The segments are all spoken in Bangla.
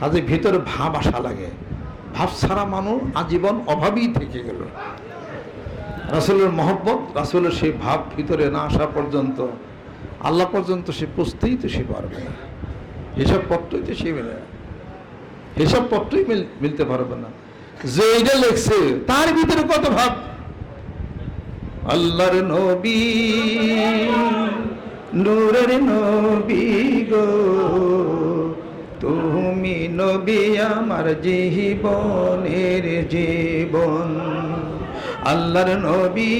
কাজে ভিতরে ভাব আসা লাগে। ভাব ছাড়া মানুষ আজীবন অভাবই থেকে গেল। রাসুলের মহব্বত, রাসুলের সেই ভাব ভিতরে না আসা পর্যন্ত, আল্লাহ পর্যন্ত সে পুষতেই তো সে পারবে না। এসব পত্রই তো সে মেলে না। এসব পত্রই মিলতে পারবে না। যে এইটা লেখছে, তার ভিতরে কত ভাব? আল্লাহর নবী, নূরের নবী গো। নবী আমার জীবনের জীবন। আল্লাহর নবী,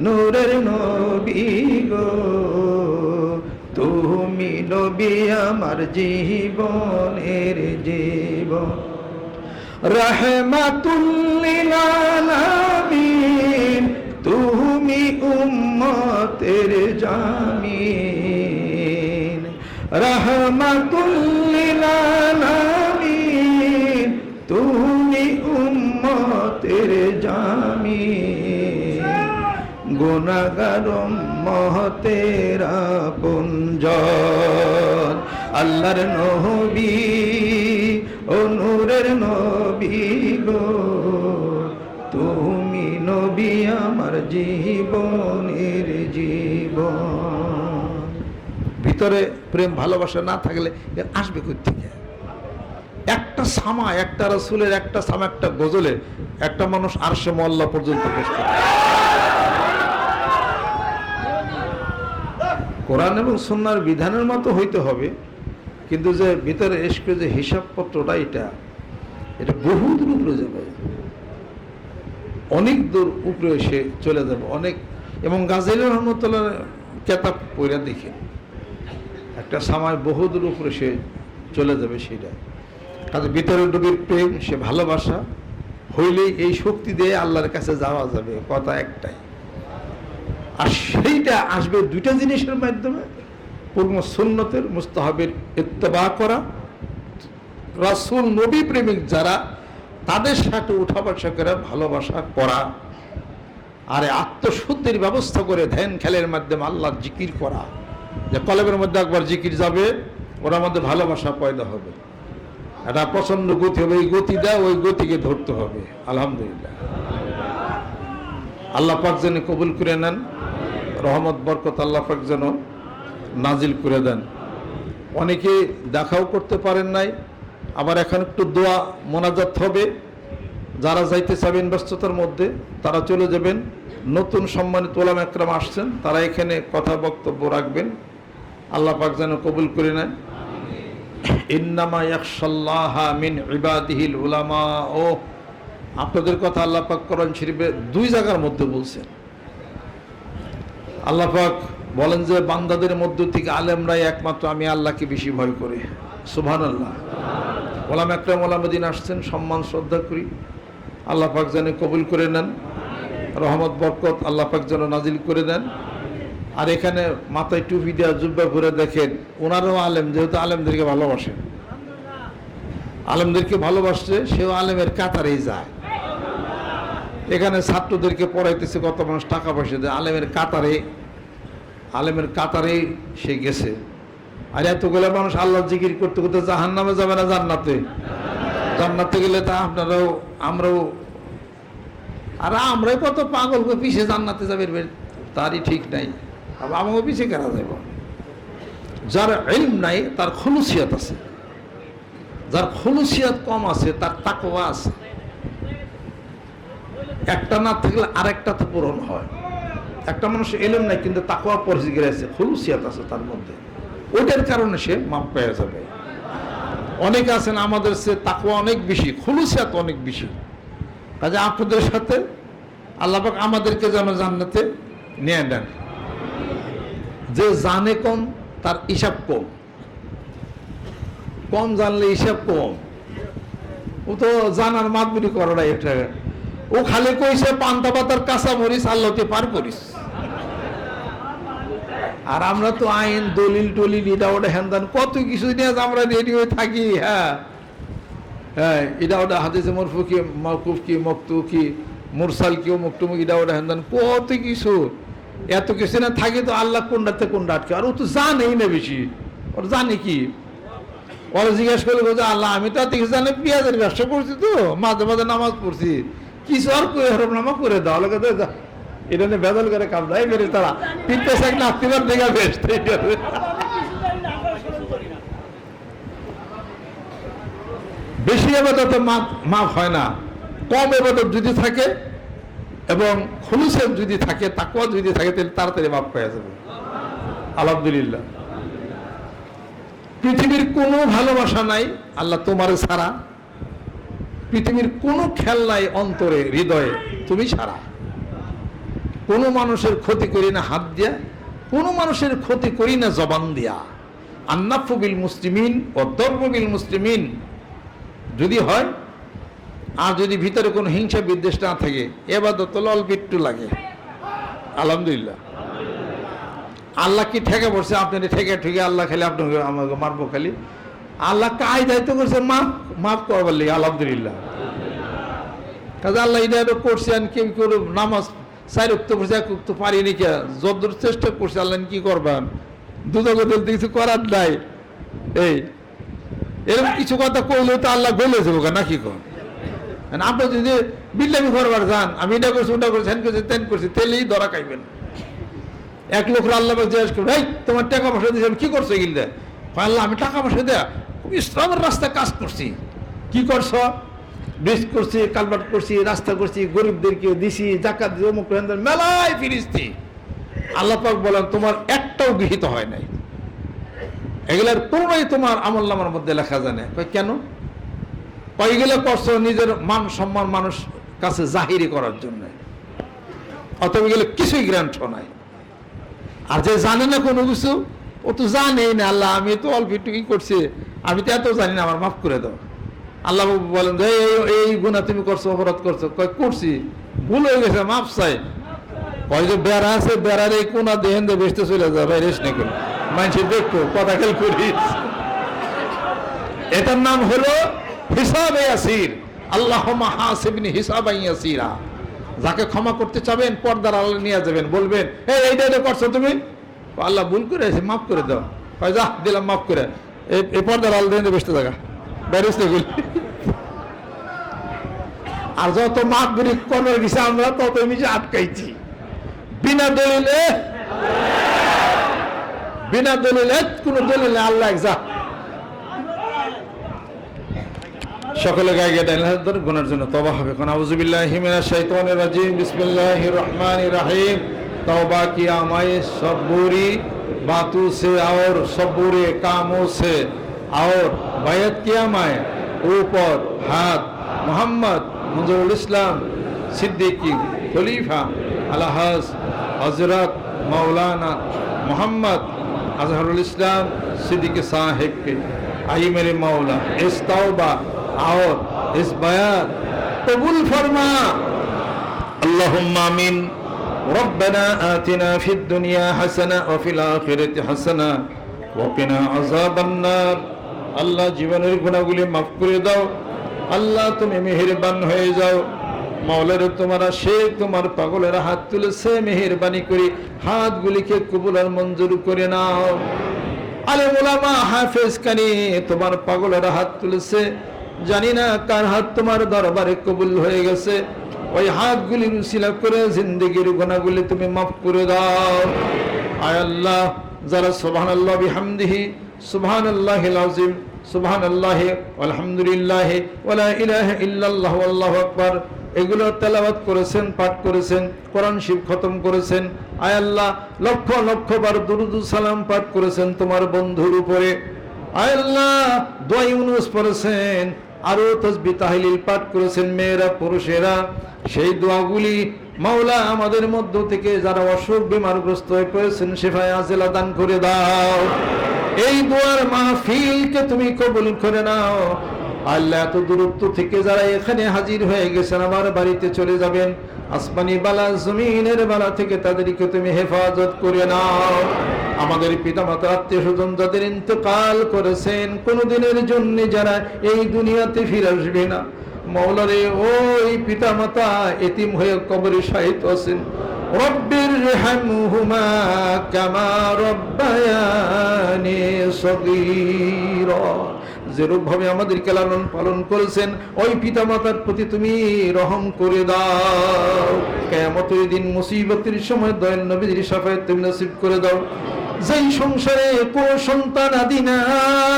নূরের নবী গো। তুমি নবী আমার জীবনের জীবন। রহমাতুল্লিল আলামিন তুমি উম্মতের জামিন। রহমাতুল্লিল আলামিন তুমি উম্মতের জামিন। গুণাগার মহতেরা পুঞ্জন আল্লাহর নবী ও নূরের নবী গো। তুমি নবী আমার জীবনের জীবন। ভিতরে প্রেম, ভালোবাসা না থাকলে এর আসবে কোথেকে একটা সামা, একটা রসুলের, একটা সামা, একটা গজলে একটা মানুষ আরশে মল্লা পর্যন্ত বসতে। কোরআন এবং সন্ন্যার বিধানের মতো হইতে হবে, কিন্তু যে ভিতরে এসকে যে হিসাবপত্রটা এটা এটা বহু দূর উপরে যাবে। অনেক দূর উপরে এসে চলে যাবে, অনেক। এবং গাজেল রহমতুল্লাহ কেতাব পড়ে দেখে। একটা সময় বহু দূর উপরে সে চলে যাবে সেটা কাজে ভিতরে ডুবির প্রেম, সে ভালোবাসা, হইলেই এই শক্তি দিয়ে আল্লাহর কাছে যাওয়া যাবে, কথা একটাই। আর সেইটা আসবে দুইটা জিনিসের মাধ্যমে, পূর্ণ সুন্নতের মুস্তাহাবের ইত্তেবা করা। রাসুল নবী প্রেমিক যারা, তাদের সাথে উঠা বসা করে ভালোবাসা করা। আর আত্মশুদ্ধির ব্যবস্থা করে ধ্যান খেলের মাধ্যমে আল্লাহর জিকির করা। যে কলমের মধ্যে একবার জিকির যাবে ওর মধ্যে ভালোবাসা পয়দা হবে। একটা প্রচণ্ড গতি হবে, এই গতি দেয় ওই গতিকে ধরতে হবে। আলহামদুলিল্লাহ। আল্লাহ পাক যেন কবুল করে নেন, রহমত, বরকত আল্লাহ পাক যেন নাজিল করে দেন। অনেকে দেখাও করতে পারেন নাই, আবার এখন একটু দোয়া মোনাজাত হবে। যারা যাইতে চাবেন ব্যস্ততার মধ্যে, তারা চলে যাবেন। নতুন সম্মানিত ওলাম একরাম আসছেন, তারা এখানে কথা বক্তব্য রাখবেন। আল্লাহ পাক যেন কবুল করে নেন। ইন্নামা ইয়াকশাল্লাহা মিন ইবাদিহিল উলামা। ও আপনাদের কথা আল্লাহ পাক কোরআন শরীফে দুই জায়গার মধ্যে বলছেন। আল্লাহ পাক বলেন যে, বান্দাদের মধ্য থেকে আলেমরাই একমাত্র আমি আল্লাহকে বেশি ভয় করি। সুবহান আল্লাহ ওলাম একরাম ওলামদিন আসছেন, সম্মান, শ্রদ্ধা করি। আল্লাহ পাক যেন কবুল করে নেন। রহমত, বরকত আল্লাহ পাক যেন নাজিল করে দেন। আর এখানে মাথায় টুপি দেওয়া জুব্বা করে দেখেন, ওনারাও আলেম, যেহেতু আলেমদেরকে ভালোবাসেন আলেমদেরকে ভালোবাসছে, সেও আলেমের কাতারেই যায়। এখানে ছাত্রদেরকে পড়াইতেছে, কত মানুষ টাকা পয়সা দেয়, আলেমের কাতারে আলেমের কাতারে সে গেছে। আর এতগুলো মানুষ আল্লাহ জিকির করতে করতে জাহান নামে যাবে না জান্নাতে? জান্নাতে গেলে তা আপনারাও, আমরাও আর আমরাই কত পাগল করে পিছিয়ে জান্নাতে যাবে তারই ঠিক নাই। আমাকে পিছিয়ে কেনা যাব যার এলম নাই, তার খলুসিয়াত আছে। যার খলুসিয়াত কম আছে, তার তাকওয়া আছে। একটা না থাকলে আরেকটা তো পূরণ হয়। একটা মানুষ এলেন নাই, কিন্তু তাকওয়া পরিচিত আছে, খলুসিয়াত আছে তার মধ্যে। ওইটার কারণে সে মাপ পেয়ে যাবে। অনেকে আছেন আমাদের সে তাকওয়া অনেক বেশি, খলুসিয়াত অনেক বেশি। কাজে আপনাদের সাথে আল্লাপাক আমাদেরকে যেন জান্নাতে নিয়ে নেন যে জানে কম, তার হিসাব কম। কম জানলে হিসাব কম। ও তো জানার মাতবুরি করে না এটা। ও খালি কইছে, পান্তা পাতার কাঁচা মরিস আল্লাহতে পার করিস। আর আমরা তো আইন, দলিল টলিল, এটা ওটা হ্যান্দান কত কিছু নিয়ে আমরা রেডি হয়ে থাকি হ্যাঁ। হ্যাঁ এটা ওটা হাদিসে মরফু কি মকুফ কি, মক্তু কি মুরসাল কি মক্তুম এটা ওটা হ্যান্দান কত কিছু। এত কিছু না থাকে তো আল্লাহ কোনটাতে কোনটা আটকে আর ও তো জানেই না বেশি। ওর জানে কি? পরে জিজ্ঞেস করলে, বলছে, আল্লাহ, আমি তো দেখি জানি পেঁয়াজের ব্যবসা করছি তো, মাঝে মাঝে নামাজ পড়ছি। কিছু আর করে হরম নামা করে দাও যা। এটা নিয়ে বেদল করে কাম দেয় বেরিয়ে তারা। তিনটে সাইক নাস্তিবার দেখা বেশ বেশি এবাদত মাফ হয় না। কম এবাদত যদি থাকে এবং খুলুসের যদি থাকে তাকুয়া যদি থাকে, তাহলে তাড়াতাড়ি মাফ হয়ে যাবে। আলহামদুলিল্লাহ। পৃথিবীর কোনো ভালোবাসা নাই, আল্লাহ তোমার ছাড়া। পৃথিবীর কোনো খেয়াল নাই অন্তরে, হৃদয়ে, তুমি ছাড়া। কোনো মানুষের ক্ষতি করি না হাত দিয়া, কোনো মানুষের ক্ষতি করি না জবান দিয়া। আন্নাফবিল মুসলিমিন ও দর্ববিল মুসলিমিন। যদি হয় আর যদি ভিতরে কোনো হিংসা বিদ্বেষ না থাকে এবার তো অল্প একটু লাগে। আলহামদুলিল্লাহ। আল্লাহ কি ঠেকে পড়ছে? আপনি ঠেকে ঠেকে আল্লাহ খালি আপনাকে আমাকে মারবো খালি। আল্লাহ কাজ দায়িত্ব করছে? মাফ মাফ করবার লিগে, আলহামদুলিল্লাহ। কাজে আল্লাহ এটা করছে আর কেউ কেউ নামাজ চাই উক্ত করছে এক উক্ত পারিনি কে? যদ্দূর চেষ্টা করছে, আল্লাহ কি করবেন? দুদক কিছু করার নাই। এই, এরকম কিছু কথা কইলে তো আল্লাহ বলে যাব নাকি কর আপনি যদি বিল্লামি করবার যান আমি এটা করছি, ওটা করছি হ্যান করছি, তেন করছি, তেলেই ধরা খাইবেন। এক লোক আল্লাহ জিজ্ঞেস করবে এই, তোমার টাকা পয়সা দিয়েছি, আমি কি করছ এগুলো আল্লাহ আমি টাকা পয়সা দেয়া ইসলামের রাস্তায় কাজ করছি। কি করছ? ব্রিজ করছি কালবাট করছি, রাস্তা করছি, গরিবদেরকে দিছি, জাকাত অমুক মেলায় ফিরিস্তি। আল্লাহ পাক বলেন, তোমার একটাও গৃহীত হয় নাই। এগুলার কোনোটাই তোমার আমল নামার মধ্যে লেখা জানে। কেন? কয়গুলো করছ নিজের মান সম্মান মানুষ কাছে জাহিরি করার জন্য। অথবা গেলে কিছুই গ্রান্ট নাই। আর যে জানে না কোনো কিছু, ও তো জানেই না, আল্লাহ, আমি তো অল্প একটু কি করছি, আমি তো এত জানি না, আমার মাফ করে দাও। আল্লাহ বলেন, যে এই গুণা তুমি করছ, অপরাধ করছ, কয়, করছি। ভুল হয়ে গেছে, মাফ চাই। কয় যে বেড়া আছে, বেড়ার এই কোনা দেহেন দিয়ে বেসতে চলে যাবে রেস্ট নেই করে মানুষ দেখো, কথা খেল করিস। এটার নাম হলো হিসাবে আসির আল্লাহ হাসিবনি হিসাব আসিরা যাকে ক্ষমা করতে চাবেন, পর্দার আল্লাহ নিয়ে যাবেন, বলবেন, এই এইটা এটা করছ তুমি? আল্লাহ ভুল করে আছে মাফ করে দাও। কয়, যা, দিলাম, মাফ করে। এই পর্দার আল্লাহ দিয়ে বসতে থাকা। ব্যারিস্তে গুলি আর যত মাপ গুলি করার গেছে আমরা তত মিশে আটকাইছি। বিনা দলিলে বিনা দলিলে কোনো দলিলে আল্লাহ যা সকলে গায়ে গিয়ে ডাইন হাত ধরে, গুনার জন্য তবা হবে। কোন আউজুবিল্লাহ হিমিনা শৈতান রাজিম বিসমিল্লাহ রহমান রাহিম। তবা কি আমায় সবুরি বাতু সে আওর সবুরে কামো সে আওর বায়ত কি আমায় উপর হাত। মোহাম্মদ মঞ্জুরুল ইসলাম সিদ্দিকি খলিফা আলাহাজ হজরত মৌলানা মোহাম্মদ আজহারুল ইসলাম সিদ্দিকি সাহেবকে আই মেরে মৌলা ইস্তাওবা मेरे मौला इस तौबा और इस बयान कबूल फरमा اللهم आमीन ربنا آتنا في الدنيا حسنة وفي الآخرة حسنة وقنا عذاب النار আল্লাহ জীবনের গুণাগুলি মাফ করে দাও আল্লাহ তুমি মেহেরবান হয়ে যাও মাওলার তোমার সে তোমার পাগলের হাত তুলেছে মেহেরবানি করে হাতগুলিকে কবুল আর মঞ্জুর করে নাও আলে মোলামা হাফেজ কানি তোমার পাগলের হাত তুলেছে জানি না কার হাত তোমার দরবারে কবুল হয়ে গেছে। ওই হাতগুলি রুসিলা করে জিন্দগির গুণাগুলি তুমি মাফ করে দাও। আয় আল্লাহ, যারা সুবহান আল্লাহ বিহামদিহি সুবহান আল্লাহ আজিম সুবহান আল্লাহ আলহামদুলিল্লাহ ওয়ালা ইলাহা ইল্লাল্লাহ আল্লাহু এগুলো তেলাওয়াত করেছেন, পাঠ করেছেন, কোরআন শিব খতম করেছেন। আয় আল্লাহ, লক্ষ লক্ষ বার দুরুদ সালাম পাঠ করেছেন তোমার বন্ধুর উপরে। আয় আল্লাহ, দোয়া ইউনুস পড়েছেন আরও তসবি তাহলিল পাঠ করেছেন মেয়েরা, পুরুষেরা। সেই দোয়াগুলি মাওলা আমাদের মধ্য থেকে যারা অসুখ বিমারগ্রস্ত হয়ে পড়েছেন সেফায় আজেলা দান করে দাও। এই দোয়ার মাহফিলকে তুমি কবুল করে নাও। আল্লাহ এত দূরত্ব থেকে যারা এখানে হাজির হয়ে গেছেন, আমার বাড়িতে চলে যাবেন। আসমানি বালা, জমিনের বালা থেকে তাদেরকে তুমি হেফাজত করে নাও। আমাদের পিতামাতা আত্মীয় স্বজন যাদের ইন্তকাল করেছেন, কোনোদিনের জন্য যারা এই দুনিয়াতে ফিরে আসবে না। মৌলারে, ওই পিতামাতা এতিম হয়ে কবরে সাহিত্য আছেন। রব্বির রেহামহুমা কামা রব্বায়ানি সগীরা। যেরূপ ভাবে আমাদেরকে লালন পালন করেছেন, ওই পিতা মাতার প্রতি তুমি রহম করে দাও। কেমতের দিন মুসিবতের সময় দয়াল নবীর সাফায় তুমি নসিব করে দাও। যেই সংসারে কোনো সন্তান আদি নাই।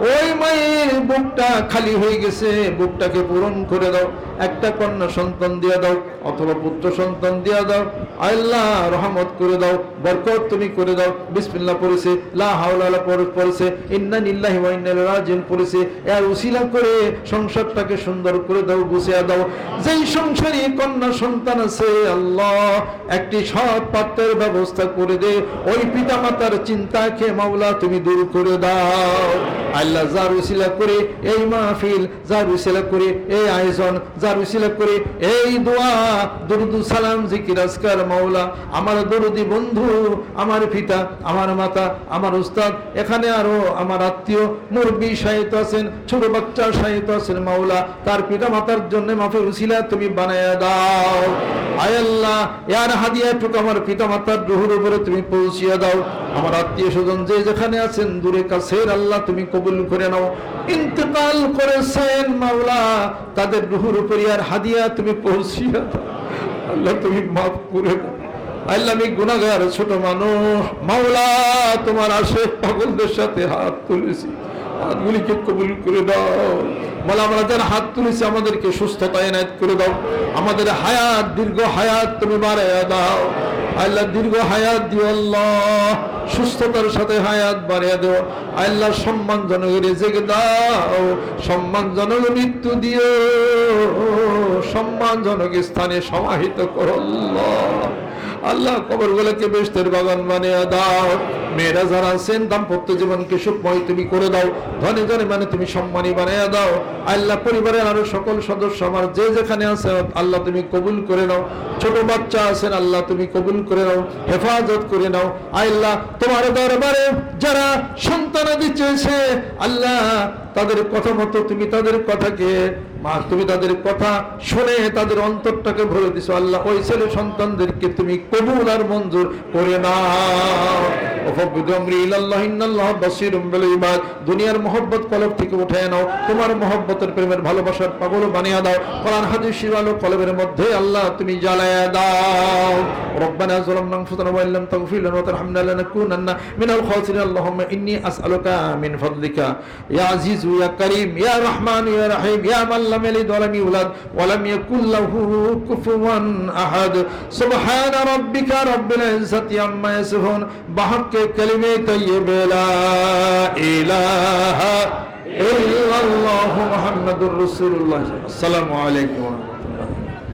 ওই মায়ের বুকটা খালি হয়ে গেছে, বুকটাকে পূরণ করে দাও। একটা কন্যা সন্তান দিয়ে দাও, অথবা পুত্র সন্তান দিয়ে দাও। আল্লাহ রহমত করে দাও, বরকত তুমি করে দাও। বিসমিল্লাহ পড়েছে, লা পড়েছে, ইন্না নিল্লাহি ওয়া ইলাইহি পড়েছে। এর উসিলা করে সংসারটাকে সুন্দর করে দাও, গুছিয়ে দাও। যেই সংসারে কন্যা সন্তান আছে, আল্লাহ একটি সৎ পাত্রের ব্যবস্থা করে দে। ওই পিতা মাতার চিন্তাকে মাওলা তুমি দূর করে দাও। আল্লাহ যার উসিলা করে, এই মাহফিল যার উসিলা করে, এই আয়োজন যার উসিলা করে, এই দোয়া, দুরুদু সালাম, জিকির, আজকার, মাওলা, আমার দরুদি বন্ধু, আমার পিতা, আমার মাতা, আমার উস্তাদ, এখানে আরও আমার আত্মীয়, মুরব্বী সাহিত্য আছেন, ছোট বাচ্চা সাহিত্য আছেন, মাওলা, তার পিতা মাতার জন্য মাফে উসিলা তুমি বানায় দাও। আয় আল্লাহ ইয়ার হাদিয়া টুকু আমার পিতা মাতার রুহুর উপরে তুমি পৌঁছিয়ে দাও। আমার আত্মীয় স্বজন যে যেখানে আছেন, দূরে কাছের আল্লাহ তুমি কবুল করে নাও, ইন্তেকাল করেছেন মাওলা, তাদের রুহুর উপরে আর হাদিয়া তুমি পৌঁছিয়ে আল্লাহ তুমি মাফ করে গুনাগার ছোট মানুষ। মাওলা, তোমার আসে পাগলদের সাথে হাত তুলেছি। হাতগুলিকে কবুল করে দাও। বলে আমরা যারা হাত তুলেছি, আমাদেরকে সুস্থতা এনায়ত করে দাও। আমাদের হায়াত, দীর্ঘ হায়াত তুমি বাড়াইয়া দাও। আল্লাহ দীর্ঘ হায়াত দিও আল্লাহ। সুস্থতার সাথে হায়াত বাড়িয়ে দেও। আল্লাহ সম্মানজনক রেজেকে দাও। সম্মানজনক মৃত্যু দিও। সম্মানজনক স্থানে সমাহিত করো আল্লাহ। আল্লাহ কবর গুলোকে বেশতের বাগান বানিয়ে দাও। মেয়েরা যারা আছেন, দাম্পত্য জীবনকে সুখময় তুমি করে দাও। ধনে ধনে মানে তুমি সম্মানী বানিয়ে দাও। আল্লাহ পরিবারের আরও সকল সদস্য আমার যে যেখানে আছে, আল্লাহ তুমি কবুল করে নাও। ছোট বাচ্চা আছেন, আল্লাহ তুমি কবুল করে নাও হেফাজত করে নাও। আল্লাহ তোমার দরবারে যারা সন্তান চেয়েছে আল্লাহ তাদের কথা মতো তুমি তাদের কথাকে মা তুমি তাদের কথা শুনে তাদের অন্তরটাকে ভরে দিছো আল্লাহ ওই ছেলে সন্তানদেরকে তুমি কবুল আর মঞ্জুর করে নাও ওফবিদু আমরি ইলাল্লাহ ইন্নাল্লাহ বাসীরুম বিল ইবাদ দুনিয়ার মহব্বত কলব থেকে উঠায় নাও তোমার মহব্বতের প্রেমের ভালোবাসার পাগল বানিয়ে দাও কোরআন হাদিস শিবালো কলবের মধ্যে আল্লাহ তুমি জ্বালায়া দাও ربنا ظلمنا انفسنا وان لم تغفر لنا وترحمنا لنكونن من الخاسرين اللهم اني اسالك من فضلك يا عزيز আজিজু ইয়া করিম, ইয়া রহমান, ইয়া রাহিম, ইয়া মাল্লাম আলি দলামি উলাদ ওয়ালাম ইয়াকুল্লাহু কুফুয়ান আহাদ। সুবহান রাব্বিকা রব্বিল ইজ্জাতি আম্মা ইয়াসিফুন। বাহাক্কে কালিমে তাইয়্যিবে, লা ইলাহা ইল্লাল্লাহু মুহাম্মাদুর রাসূলুল্লাহ। আসসালামু আলাইকুম।